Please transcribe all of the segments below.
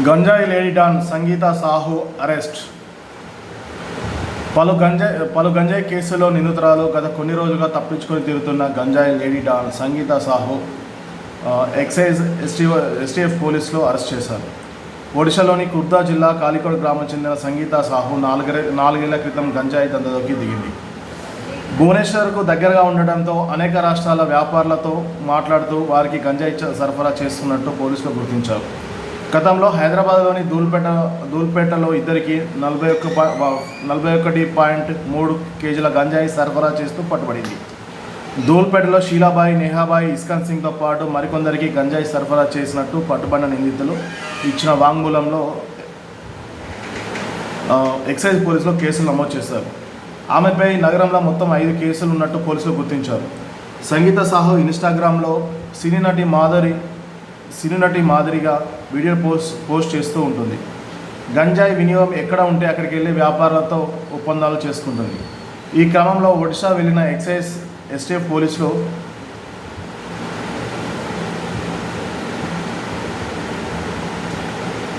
గంజాయి lady don Sangeeta Sahu arrest. పలు గంజాయి పలు గంజాయి కేసులో నిందితురాలు గత కొన్ని రోజులుగా తప్పించుకొని తిరుగుతున్న గంజాయి lady don Sangeeta Sahu excise ST STF పోలీసులు అరెస్ట్ చేశారు. ఒడిశాలోని కుర్దా జిల్లా కాలికోడ్ గ్రామం చెందిన సంగీత సాహు నాలుగరే నాలుగేళ్ళ క్రితం గంజాయి దందలోకి దిగింది. భువనేశ్వర్కు దగ్గరగా ఉండడంతో అనేక రాష్ట్రాల వ్యాపారులతో మాట్లాడుతూ వారికి గంజాయి సరఫరా చేస్తున్నట్టు పోలీసులు గుర్తించారు. గతంలో హైదరాబాద్లోని ధూల్పేట ధూల్పేటలో ఇద్దరికి నలభై ఒక్క నలభై ఒకటి పాయింట్ మూడు కేజీల గంజాయి సరఫరా చేస్తూ పట్టుబడింది. ధూల్పేటలో షీలాబాయి నేహాబాయి ఇస్కాన్ సింగ్తో పాటు మరికొందరికి గంజాయి సరఫరా చేసినట్టు పట్టుబడిన నిందితులు ఇచ్చిన వాంగ్మూలంలో ఎక్సైజ్ పోలీసులు కేసులు నమోదు చేశారు. ఆమెపై నగరంలో మొత్తం ఐదు కేసులు ఉన్నట్టు పోలీసులు గుర్తించారు. సంగీత సాహు ఇన్స్టాగ్రామ్లో సినీ నటి మాధురి సినీ నటి మాదిరిగా వీడియో పోస్ట్ పోస్ట్ చేస్తూ ఉంటుంది. గంజాయి వినియోగం ఎక్కడ ఉంటే అక్కడికి వెళ్ళి వ్యాపారాలతో ఒప్పందాలు చేసుకుంటుంది. ఈ క్రమంలో ఒడిశా వెళ్ళిన ఎక్సైజ్ ఎస్టీఎఫ్ పోలీసులు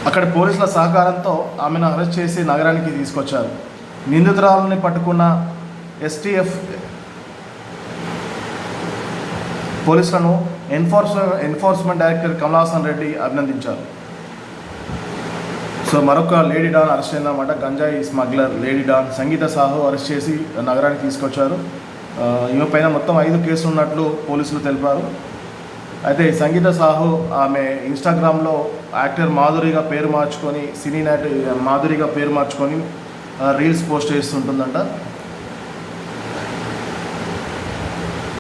అక్కడ పోలీసుల సహకారంతో ఆమెను అరెస్ట్ చేసి నగరానికి తీసుకొచ్చారు. నిందితురాలని పట్టుకున్న ఎస్టీఎఫ్ పోలీసులను enforcement enforcement director Kamalasan Reddy అభినందించారు. సో మరొక లేడీ డాన్ అరెస్ట్ అయిందన్నమాట. గంజాయి smuggler lady don Sangeeta Sahu arrest చేసి నగరానికి తీసుకొచ్చారు. ఈమె పైన మొత్తం ఐదు కేసులు ఉన్నట్లు పోలీసులు తెలిపారు. అయితే సంగీత సాహు ఆమె ఇన్స్టాగ్రామ్లో యాక్టర్ మాధురిగా పేరు మార్చుకొని సినీ నటి మాధురిగా పేరు మార్చుకొని రీల్స్ పోస్ట్ చేస్తుంటుందంట.